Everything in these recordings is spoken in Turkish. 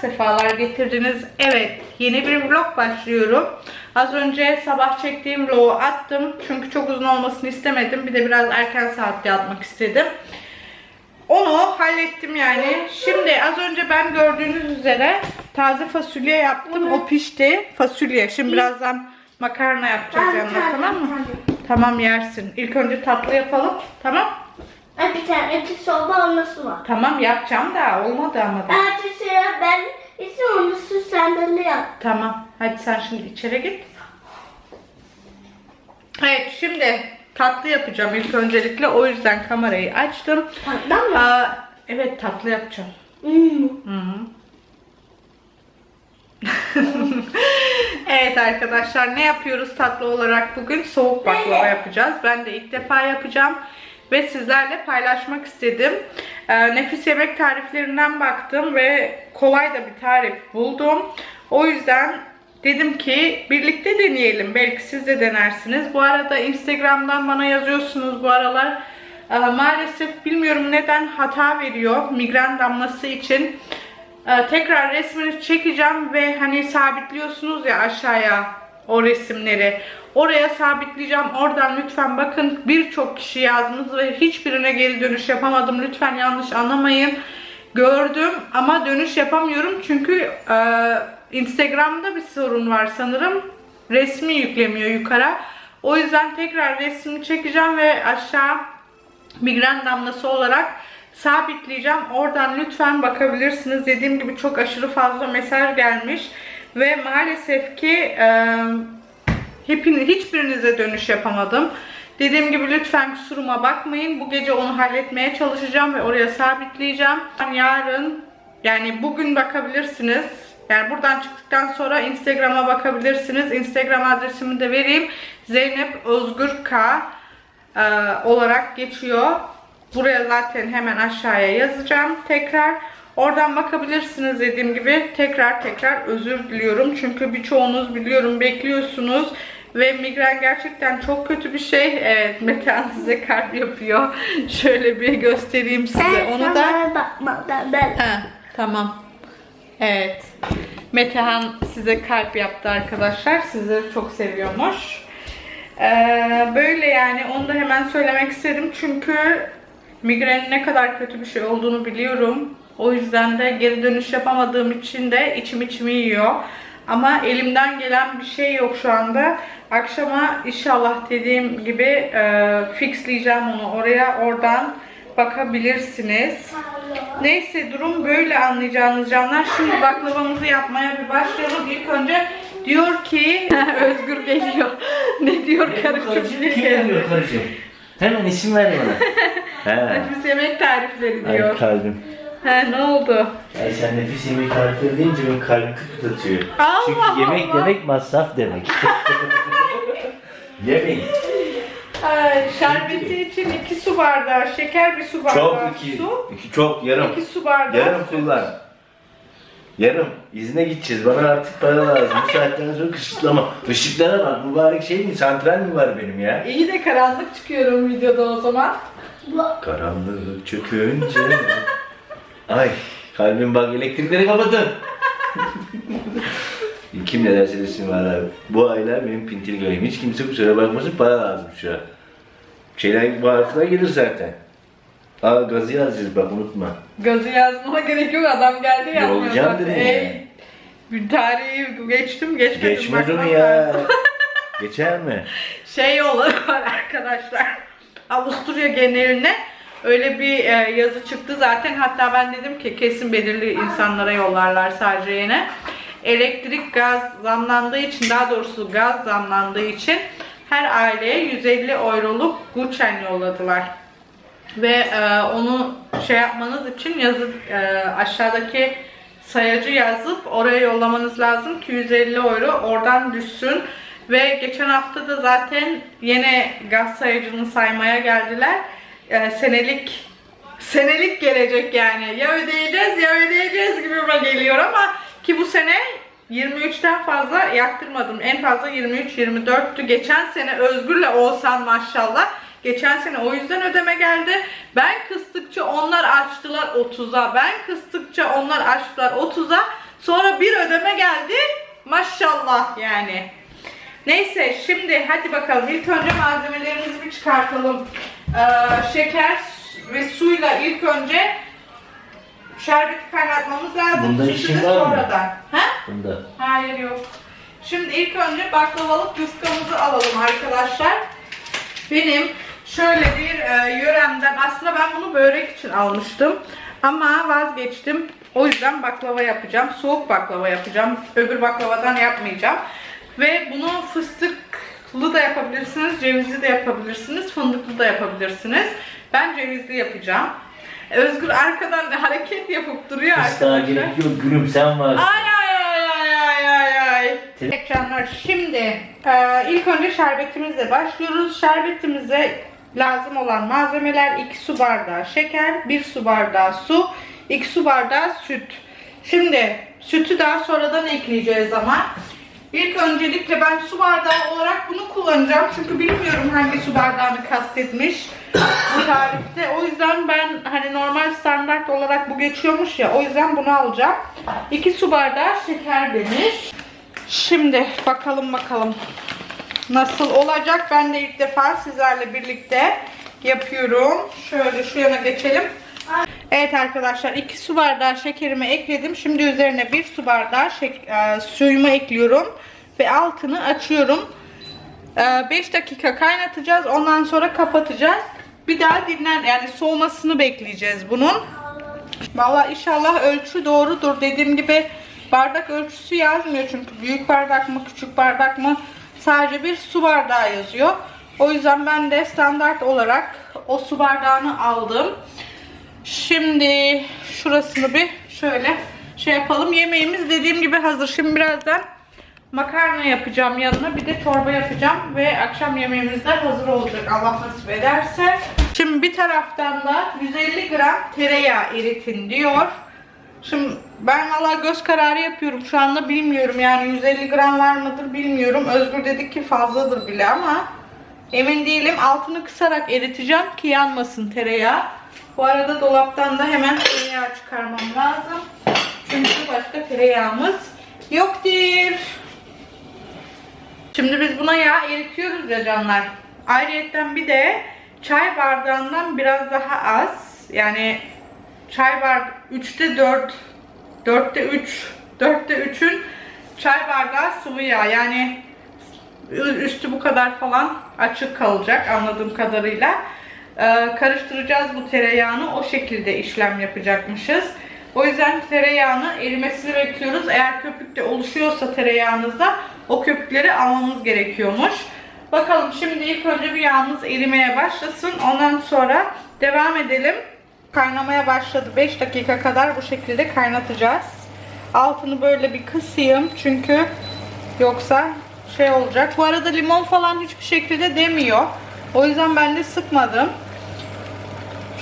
sefalar getirdiniz. Evet yeni bir vlog başlıyorum. Az önce sabah çektiğim vlogu attım. Çünkü çok uzun olmasını istemedim. Bir de biraz erken saatte atmak istedim. Onu hallettim yani. Şimdi az önce ben gördüğünüz üzere taze fasulye yaptım. O pişti. Fasulye. Şimdi birazdan makarna yapacağız yanına tamam mı? tamam yersin. İlk önce tatlı yapalım. Tamam Ay bir tane etik soba olması var. Tamam yapacağım da olmadı ama da. Ertesi sıra ben ise onu süs sandalye yap. Tamam. Hadi sen şimdi içeri git. Evet şimdi tatlı yapacağım ilk öncelikle. O yüzden kamerayı açtım. Tatlı mı? Aa, evet tatlı yapacağım. Hmm. Hı hı. evet arkadaşlar ne yapıyoruz tatlı olarak bugün? Soğuk baklava yapacağız. Ben de ilk defa yapacağım ve sizlerle paylaşmak istedim. Ee, nefis yemek tariflerinden baktım ve kolay da bir tarif buldum. O yüzden dedim ki birlikte deneyelim. Belki siz de denersiniz. Bu arada Instagram'dan bana yazıyorsunuz bu aralar. Ee, maalesef bilmiyorum neden hata veriyor migren damlası için. Ee, tekrar resmini çekeceğim ve hani sabitliyorsunuz ya aşağıya o resimleri. Oraya sabitleyeceğim. Oradan lütfen bakın birçok kişi yazmış ve hiçbirine geri dönüş yapamadım. Lütfen yanlış anlamayın. Gördüm ama dönüş yapamıyorum çünkü e, Instagram'da bir sorun var sanırım. Resmi yüklemiyor yukarı. O yüzden tekrar resmini çekeceğim ve aşağı migren damlası olarak sabitleyeceğim. Oradan lütfen bakabilirsiniz. Dediğim gibi çok aşırı fazla mesaj gelmiş ve maalesef ki e, hepiniz hiçbirinize dönüş yapamadım. Dediğim gibi lütfen kusuruma bakmayın. Bu gece onu halletmeye çalışacağım ve oraya sabitleyeceğim. Yarın yani bugün bakabilirsiniz. Yani buradan çıktıktan sonra Instagram'a bakabilirsiniz. Instagram adresimi de vereyim. Zeynep Özgür K e, olarak geçiyor. Buraya zaten hemen aşağıya yazacağım tekrar. Oradan bakabilirsiniz dediğim gibi. Tekrar tekrar özür diliyorum. Çünkü birçoğunuz biliyorum bekliyorsunuz. Ve migren gerçekten çok kötü bir şey. Evet Metehan size kalp yapıyor. Şöyle bir göstereyim size. Sen Onu da bana bakmadan ben. Ha, tamam. Evet. Metehan size kalp yaptı arkadaşlar. Sizi çok seviyormuş. Ee, böyle yani onu da hemen söylemek istedim. Çünkü migrenin ne kadar kötü bir şey olduğunu biliyorum. O yüzden de geri dönüş yapamadığım için de içim içimi yiyor. Ama elimden gelen bir şey yok şu anda. Akşama inşallah dediğim gibi e, fixleyeceğim onu oraya. Oradan bakabilirsiniz. Neyse durum böyle anlayacağınız canlar. Şimdi baklavamızı yapmaya bir başlayalım. İlk önce diyor ki Özgür geliyor. ne diyor karıcığım? Karıcığım kim diyor karıcığım? Hemen isim ver bana. He. Nefis yemek tarifleri Ay diyor. kalbim. He ne oldu? Ay sen nefis yemek tarifleri deyince benim kalbim kıpırdatıyor. Allah Çünkü yemek Allah. demek masraf demek. Yemeyin. Ay, şerbeti için iki su bardağı, şeker bir su bardağı Çok iki, su. iki çok yarım. iki su bardağı Yarım süt. kullan. Yarım. İzne gideceğiz. Bana artık para lazım. Bu saatten sonra kısıtlama. Işıklara bak. Mübarek şey mi? Santral mi var benim ya? İyi de karanlık çıkıyorum videoda o zaman. Karanlık çökünce. Ay kalbim bak elektrikleri kapatın. Kim ne derse desin var abi. Bu aylar benim pintil gayım. Hiç kimse kusura bakmasın para lazım şu an. Şeyler bu harfler gelir zaten. Aa gazı yazacağız bak unutma. Gazı yazmama gerek yok adam geldi yazmıyor. Yollayacağım bak. dedim Ey, ya. Bir tarihi geçtim geçmedim. Geçmez bakmam onu ya. lazım. Geçer mi? şey yolu var arkadaşlar. Avusturya geneline öyle bir e, yazı çıktı zaten. Hatta ben dedim ki kesin belirli insanlara yollarlar sadece yine. Elektrik, gaz zamlandığı için daha doğrusu gaz zamlandığı için her aileye 150 euroluk Gutschein yolladılar. Ve e, onu şey yapmanız için yazıp e, aşağıdaki sayacı yazıp oraya yollamanız lazım ki 150 euro oradan düşsün. Ve geçen hafta da zaten yine gaz sayacını saymaya geldiler. E, senelik senelik gelecek yani. Ya ödeyeceğiz ya ödeyeceğiz gibime geliyor ama ki bu sene 23'ten fazla yaktırmadım. En fazla 23-24'tü. Geçen sene Özgür'le Oğuzhan maşallah Geçen sene o yüzden ödeme geldi. Ben kıstıkça onlar açtılar 30'a. Ben kıstıkça onlar açtılar 30'a. Sonra bir ödeme geldi. Maşallah yani. Neyse şimdi hadi bakalım ilk önce malzemelerimizi bir çıkartalım. Ee, şeker ve suyla ilk önce şerbeti kaynatmamız lazım. Bunda işin var mı? sonradan. Ha? Bunda. Hayır yok. Şimdi ilk önce baklavalık yufkamızı alalım arkadaşlar. Benim şöyle bir e, yöremden aslında ben bunu börek için almıştım. Ama vazgeçtim. O yüzden baklava yapacağım. Soğuk baklava yapacağım. Öbür baklavadan yapmayacağım. Ve bunu fıstıklı da yapabilirsiniz, cevizli de yapabilirsiniz, fındıklı da yapabilirsiniz. Ben cevizli yapacağım. Özgür arkadan da hareket yapıp duruyor Fıstığa arkadaşlar. gerek yok gülüm sen varsın. Ay ay ay ay ay ay ay. Ekranlar şimdi e, ilk önce şerbetimizle başlıyoruz. Şerbetimize lazım olan malzemeler 2 su bardağı şeker, 1 su bardağı su, 2 su bardağı süt. Şimdi sütü daha sonradan ekleyeceğiz ama ilk öncelikle ben su bardağı olarak bunu kullanacağım. Çünkü bilmiyorum hangi su bardağını kastetmiş bu tarifte. O yüzden ben hani normal standart olarak bu geçiyormuş ya. O yüzden bunu alacağım. 2 su bardağı şeker demiş. Şimdi bakalım bakalım nasıl olacak. Ben de ilk defa sizlerle birlikte yapıyorum. Şöyle şu yana geçelim. Evet arkadaşlar 2 su bardağı şekerimi ekledim. Şimdi üzerine 1 su bardağı e, suyumu ekliyorum. Ve altını açıyorum. 5 dakika kaynatacağız. Ondan sonra kapatacağız. Bir daha dinlen yani soğumasını bekleyeceğiz bunun. Vallahi inşallah ölçü doğrudur. Dediğim gibi bardak ölçüsü yazmıyor çünkü büyük bardak mı küçük bardak mı sadece bir su bardağı yazıyor. O yüzden ben de standart olarak o su bardağını aldım. Şimdi şurasını bir şöyle şey yapalım. Yemeğimiz dediğim gibi hazır. Şimdi birazdan makarna yapacağım yanına. Bir de çorba yapacağım ve akşam yemeğimiz de hazır olacak Allah nasip ederse. Şimdi bir taraftan da 150 gram tereyağı eritin diyor. Şimdi ben valla göz kararı yapıyorum şu anda bilmiyorum yani 150 gram var mıdır bilmiyorum. Özgür dedi ki fazladır bile ama emin değilim. Altını kısarak eriteceğim ki yanmasın tereyağı. Bu arada dolaptan da hemen tereyağı çıkarmam lazım. Çünkü başka tereyağımız yoktur. Şimdi biz buna yağ eritiyoruz ya canlar. Ayrıyetten bir de çay bardağından biraz daha az. Yani çay bardağı 3'te 4, 4'te 3, 4'te 3'ün çay bardağı sıvı yağ. Yani üstü bu kadar falan açık kalacak anladığım kadarıyla. Ee, karıştıracağız bu tereyağını. O şekilde işlem yapacakmışız. O yüzden tereyağını erimesini bekliyoruz. Eğer köpük de oluşuyorsa tereyağınızda o köpükleri almamız gerekiyormuş. Bakalım şimdi ilk önce bir yağımız erimeye başlasın. Ondan sonra devam edelim. Kaynamaya başladı. 5 dakika kadar bu şekilde kaynatacağız. Altını böyle bir kısayım. Çünkü yoksa şey olacak. Bu arada limon falan hiçbir şekilde demiyor. O yüzden ben de sıkmadım.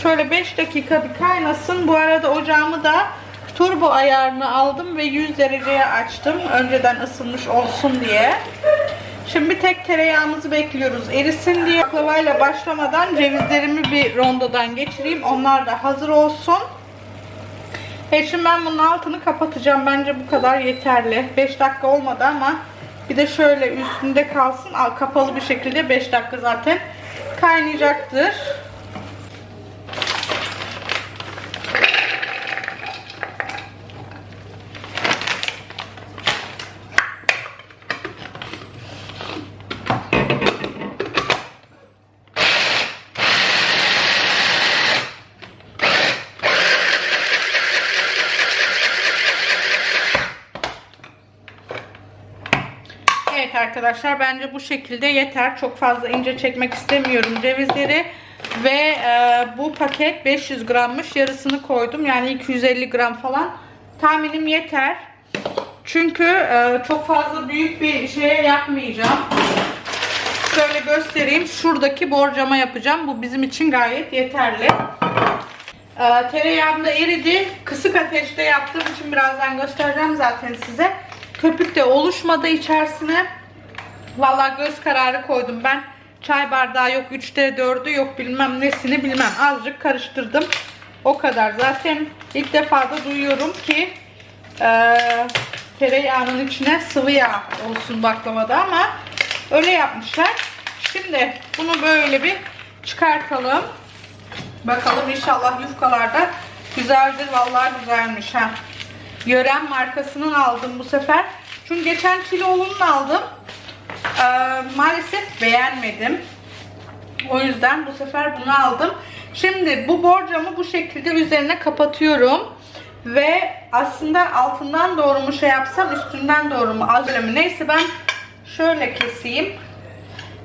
Şöyle 5 dakika bir kaynasın. Bu arada ocağımı da turbo ayarını aldım ve 100 dereceye açtım. Önceden ısınmış olsun diye. Şimdi tek tereyağımızı bekliyoruz. Erisin diye baklavayla başlamadan cevizlerimi bir rondodan geçireyim. Onlar da hazır olsun. Evet şimdi ben bunun altını kapatacağım. Bence bu kadar yeterli. 5 dakika olmadı ama bir de şöyle üstünde kalsın. Al, Kapalı bir şekilde 5 dakika zaten kaynayacaktır. Evet arkadaşlar bence bu şekilde yeter. Çok fazla ince çekmek istemiyorum cevizleri. Ve e, bu paket 500 grammış. Yarısını koydum. Yani 250 gram falan. Tahminim yeter. Çünkü e, çok fazla büyük bir şeye yapmayacağım. Şöyle göstereyim. Şuradaki borcama yapacağım. Bu bizim için gayet yeterli. E, tereyağım da eridi. Kısık ateşte yaptığım için birazdan göstereceğim zaten size. Köpük de oluşmadı içerisine. Vallahi göz kararı koydum ben. çay bardağı yok 3'te 4'ü yok bilmem nesini bilmem. Azıcık karıştırdım. O kadar. Zaten ilk defa da duyuyorum ki eee tereyağının içine sıvı yağ olsun baklavada ama öyle yapmışlar. Şimdi bunu böyle bir çıkartalım. Bakalım inşallah yufkalarda güzeldir. Vallahi güzelmiş ha. Yören markasının aldım bu sefer. Çünkü geçen kilolunun aldım. Ee, maalesef beğenmedim. O yüzden bu sefer bunu aldım. Şimdi bu borcamı bu şekilde üzerine kapatıyorum. Ve aslında altından doğru mu şey yapsam üstünden doğru mu az öyle mi? Neyse ben şöyle keseyim.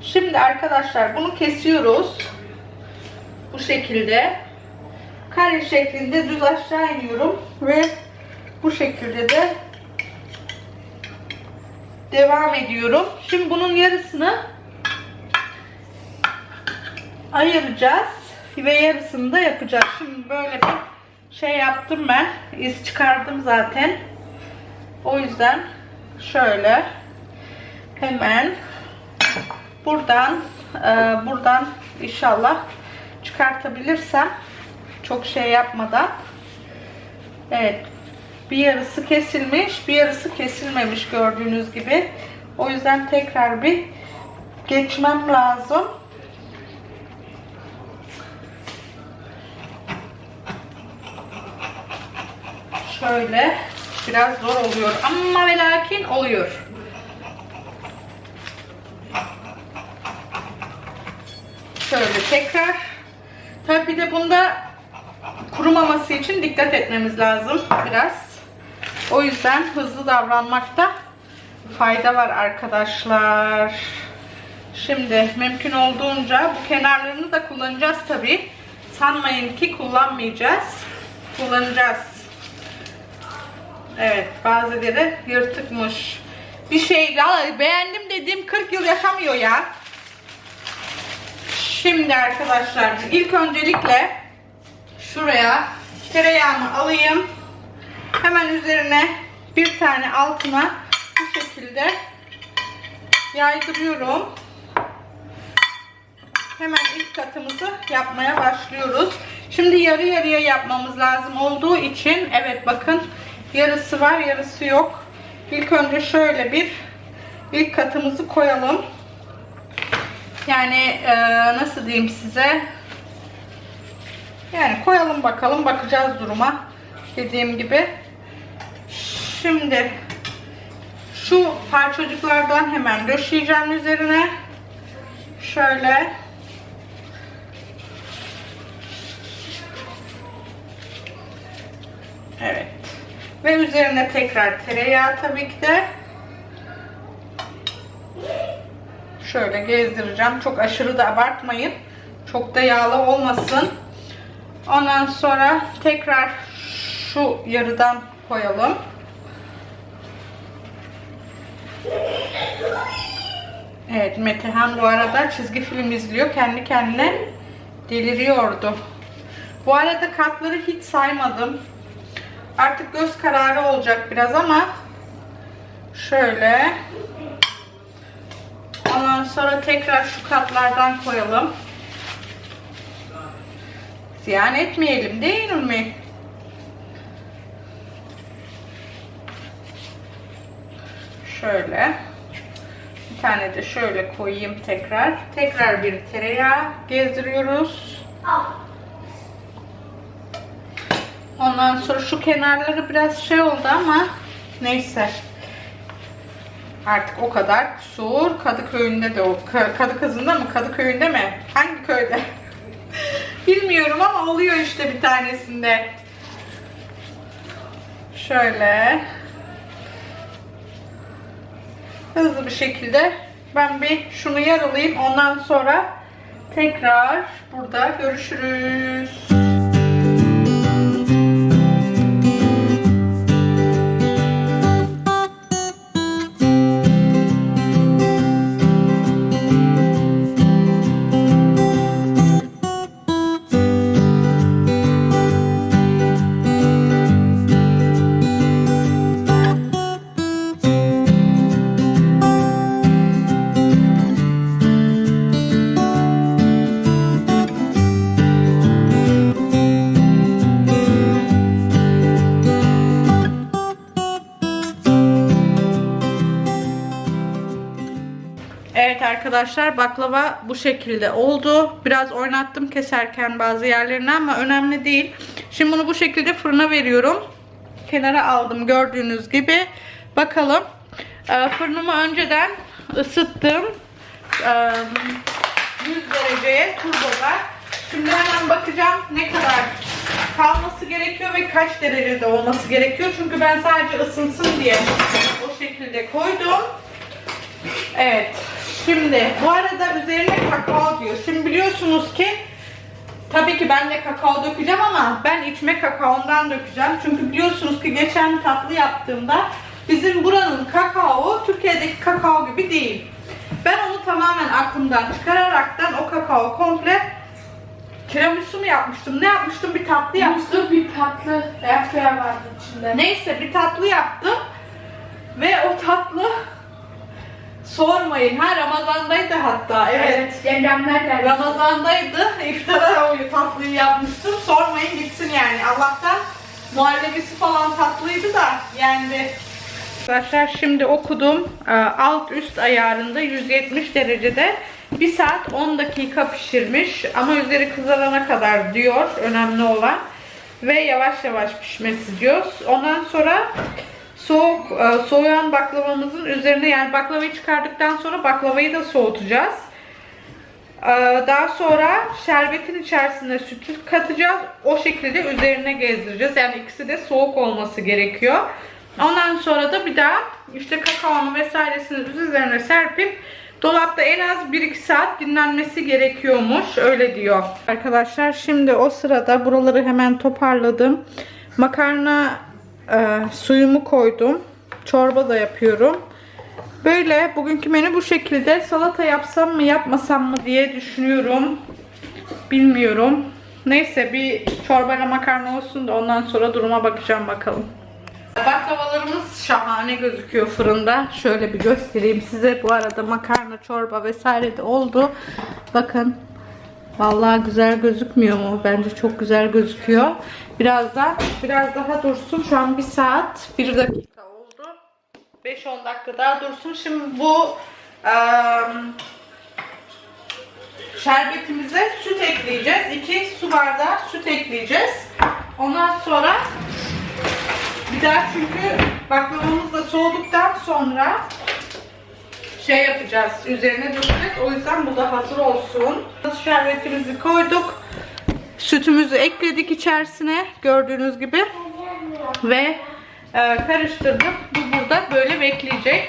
Şimdi arkadaşlar bunu kesiyoruz. Bu şekilde. Kare şeklinde düz aşağı iniyorum. Ve bu şekilde de devam ediyorum. Şimdi bunun yarısını ayıracağız ve yarısını da yapacağız. Şimdi böyle bir şey yaptım ben. İz çıkardım zaten. O yüzden şöyle hemen buradan e, buradan inşallah çıkartabilirsem çok şey yapmadan evet bir yarısı kesilmiş bir yarısı kesilmemiş gördüğünüz gibi. O yüzden tekrar bir geçmem lazım. Şöyle biraz zor oluyor ama ve lakin oluyor. Şöyle tekrar. Tabi de bunda kurumaması için dikkat etmemiz lazım biraz o yüzden hızlı davranmakta fayda var arkadaşlar şimdi mümkün olduğunca bu kenarlarını da kullanacağız tabi sanmayın ki kullanmayacağız kullanacağız Evet bazıları yırtıkmış. Bir şey beğendim dediğim 40 yıl yaşamıyor ya. Şimdi arkadaşlar ilk öncelikle şuraya tereyağımı alayım. Hemen üzerine bir tane altına bu şekilde yaydırıyorum. Hemen ilk katımızı yapmaya başlıyoruz. Şimdi yarı yarıya yapmamız lazım olduğu için evet bakın yarısı var yarısı yok. İlk önce şöyle bir ilk katımızı koyalım. Yani e, nasıl diyeyim size yani koyalım bakalım bakacağız duruma dediğim gibi. Şimdi şu parçacıklardan hemen döşeyeceğim üzerine. Şöyle Evet. Ve üzerine tekrar tereyağı tabii ki de. Şöyle gezdireceğim. Çok aşırı da abartmayın. Çok da yağlı olmasın. Ondan sonra tekrar şu yarıdan koyalım. Evet Metehan bu arada çizgi film izliyor. Kendi kendine deliriyordu. Bu arada katları hiç saymadım. Artık göz kararı olacak biraz ama şöyle ondan sonra tekrar şu katlardan koyalım. Ziyan etmeyelim değil mi? Şöyle. Bir tane de şöyle koyayım tekrar. Tekrar bir tereyağı gezdiriyoruz. Ondan sonra şu kenarları biraz şey oldu ama neyse. Artık o kadar kusur. Kadıköy'ünde de o. Kadıkızı'nda mı? Kadıköy'ünde mi? Hangi köyde? Bilmiyorum ama oluyor işte bir tanesinde. Şöyle. Hızlı bir şekilde ben bir şunu yaralayayım. Ondan sonra tekrar burada görüşürüz. Arkadaşlar baklava bu şekilde oldu. Biraz oynattım keserken bazı yerlerini ama önemli değil. Şimdi bunu bu şekilde fırına veriyorum. Kenara aldım gördüğünüz gibi. Bakalım. Ee, fırınımı önceden ısıttım. Ee, 100 dereceye turboda. Şimdi hemen bakacağım ne kadar kalması gerekiyor ve kaç derecede olması gerekiyor. Çünkü ben sadece ısınsın diye o şekilde koydum. Evet. Şimdi bu arada üzerine kakao diyor. Şimdi biliyorsunuz ki tabii ki ben de kakao dökeceğim ama ben içme kakaondan dökeceğim. Çünkü biliyorsunuz ki geçen tatlı yaptığımda bizim buranın kakao Türkiye'deki kakao gibi değil. Ben onu tamamen aklımdan çıkararaktan o kakao komple tiramisu mu yapmıştım? Ne yapmıştım? Bir tatlı yapmıştım. Muzlu bir tatlı airfryer vardı içinde. Neyse bir tatlı yaptım. Ve o tatlı sormayın. Ha Ramazan'daydı hatta. Evet. Yemlemler geldi. Ramazan'daydı. İftara o tatlıyı yapmıştım. Sormayın gitsin yani. Allah'tan muhallebisi falan tatlıydı da yani Arkadaşlar şimdi okudum. Ee, Alt üst ayarında 170 derecede 1 saat 10 dakika pişirmiş. Ama üzeri kızarana kadar diyor. Önemli olan. Ve yavaş yavaş pişmesi diyor. Ondan sonra soğuk e, soğuyan baklavamızın üzerine yani baklavayı çıkardıktan sonra baklavayı da soğutacağız. Ee, Daha sonra şerbetin içerisine sütü katacağız. O şekilde üzerine gezdireceğiz. Yani ikisi de soğuk olması gerekiyor. Ondan sonra da bir daha işte kakaonun vesairesini üzerine serpip dolapta en az 1-2 saat dinlenmesi gerekiyormuş. Öyle diyor. Arkadaşlar şimdi o sırada buraları hemen toparladım. Makarna e, suyumu koydum. Çorba da yapıyorum. Böyle bugünkü menü bu şekilde. Salata yapsam mı yapmasam mı diye düşünüyorum. Bilmiyorum. Neyse bir çorbayla makarna olsun da ondan sonra duruma bakacağım bakalım. Baklavalarımız şahane gözüküyor fırında. Şöyle bir göstereyim size. Bu arada makarna, çorba vesaire de oldu. Bakın. Vallahi güzel gözükmüyor mu? Bence çok güzel gözüküyor. Biraz da biraz daha dursun. Şu an 1 saat 1 dakika oldu. 5-10 dakika daha dursun. Şimdi bu eee, şerbetimize süt ekleyeceğiz. 2 su bardağı süt ekleyeceğiz. Ondan sonra bir daha çünkü baklavamız da soğuduktan sonra şey yapacağız. Üzerine dökeceğiz. O yüzden bu da hazır olsun. Şerbetimizi koyduk. Sütümüzü ekledik içerisine. Gördüğünüz gibi. Ve e, karıştırdık. Bu burada böyle bekleyecek.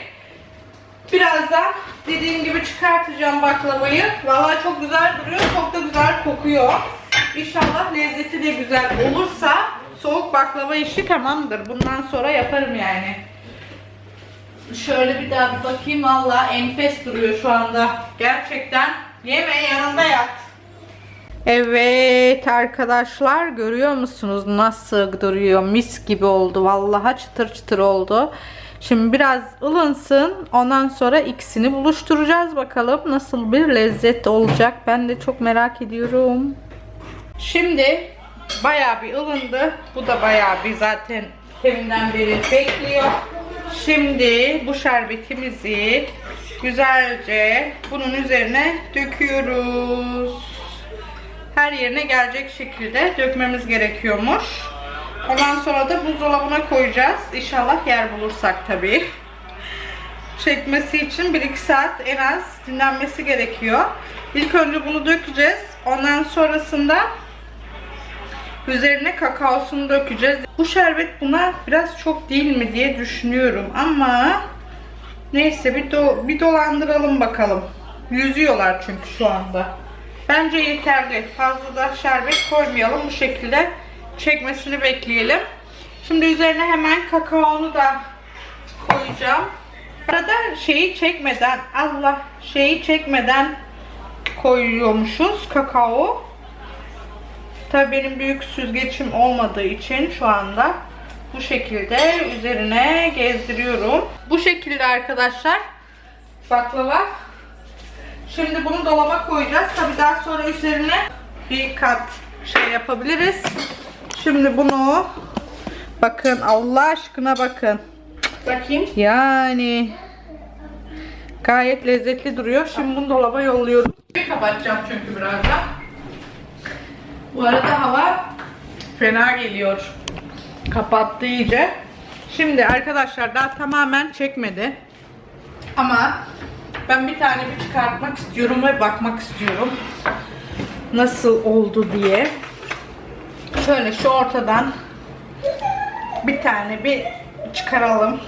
Birazdan dediğim gibi çıkartacağım baklavayı. Vallahi çok güzel duruyor. Çok da güzel kokuyor. İnşallah lezzeti de güzel olursa soğuk baklava işi tamamdır. Bundan sonra yaparım yani. Şöyle bir daha bir bakayım. Vallahi enfes duruyor şu anda. Gerçekten yeme yanında yat. Evet arkadaşlar görüyor musunuz nasıl duruyor? Mis gibi oldu. Vallahi çıtır çıtır oldu. Şimdi biraz ılınsın ondan sonra ikisini buluşturacağız bakalım nasıl bir lezzet olacak. Ben de çok merak ediyorum. Şimdi bayağı bir ılındı. Bu da bayağı bir zaten deminden beri bekliyor. Şimdi bu şerbetimizi güzelce bunun üzerine döküyoruz her yerine gelecek şekilde dökmemiz gerekiyormuş. Ondan sonra da buzdolabına koyacağız. İnşallah yer bulursak tabii. Çekmesi için 1-2 saat en az dinlenmesi gerekiyor. İlk önce bunu dökeceğiz. Ondan sonrasında üzerine kakaosunu dökeceğiz. Bu şerbet buna biraz çok değil mi diye düşünüyorum ama neyse bir, do bir dolandıralım bakalım. Yüzüyorlar çünkü şu anda. Bence yeterli. Fazla da şerbet koymayalım. Bu şekilde çekmesini bekleyelim. Şimdi üzerine hemen kakaonu da koyacağım. Arada şeyi çekmeden Allah şeyi çekmeden koyuyormuşuz kakao. Tabii benim büyük süzgecim olmadığı için şu anda bu şekilde üzerine gezdiriyorum. Bu şekilde arkadaşlar baklava Şimdi bunu dolaba koyacağız. Tabi daha sonra üzerine bir kat şey yapabiliriz. Şimdi bunu bakın Allah aşkına bakın. Bakayım. Yani Gayet lezzetli duruyor. Şimdi bunu dolaba yolluyorum. Kapatacağım çünkü birazdan. Bu arada hava fena geliyor. Kapattı iyice. Şimdi arkadaşlar daha tamamen çekmedi. Ama ben bir tane bir çıkartmak istiyorum ve bakmak istiyorum. Nasıl oldu diye. Şöyle şu ortadan bir tane bir çıkaralım.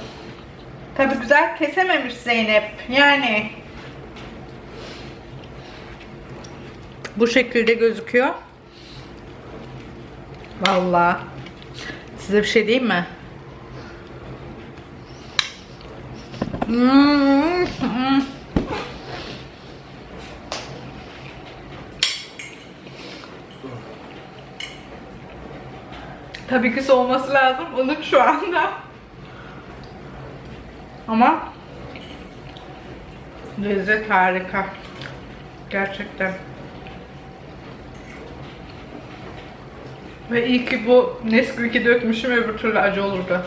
Tabi güzel kesememiş Zeynep. Yani bu şekilde gözüküyor. Vallahi size bir şey diyeyim mi? Hmm. Tabii ki soğuması lazım. Unut şu anda. Ama lezzet harika. Gerçekten. Ve iyi ki bu Nesquik'i dökmüşüm öbür türlü acı olurdu.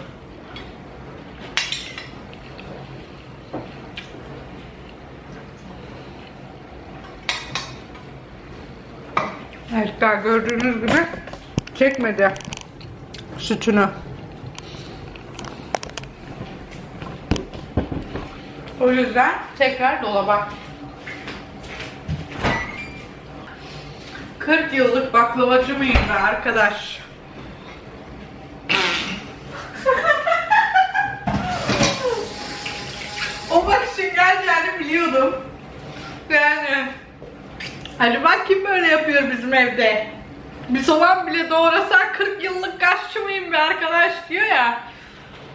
Evet gördüğünüz gibi çekmedi sütünü. O yüzden tekrar dolaba. 40 yıllık baklavacı mıyım be arkadaş? o bakışın geleceğini biliyordum. Yani. Hadi bak kim böyle yapıyor bizim evde. Bir soğan bile doğrasan 40 yıllık kaşçı mıyım be arkadaş diyor ya.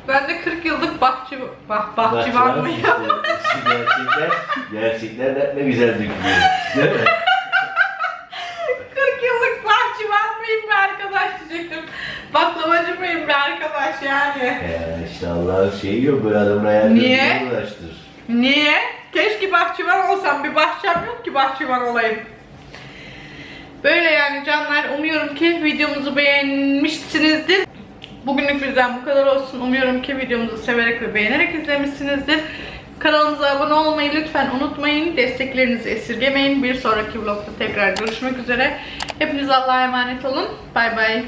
Ben de 40 yıllık bahçı, bah, bahçıvan mıyım? gerçekler, gerçekler ne güzel dökülüyor. Değil mi? 40 yıllık bahçıvan mıyım be arkadaş diyecektim. Baklavacı mıyım be arkadaş yani. Ya işte Allah'ın şeyi yok böyle adamın hayatını Niye? uğraştır. Niye? Keşke bahçıvan olsam. Bir bahçem yok ki bahçıvan olayım. Böyle yani canlar. Umuyorum ki videomuzu beğenmişsinizdir. Bugünlük bizden bu kadar olsun. Umuyorum ki videomuzu severek ve beğenerek izlemişsinizdir. Kanalımıza abone olmayı lütfen unutmayın. Desteklerinizi esirgemeyin. Bir sonraki vlogda tekrar görüşmek üzere. Hepiniz Allah'a emanet olun. Bay bay.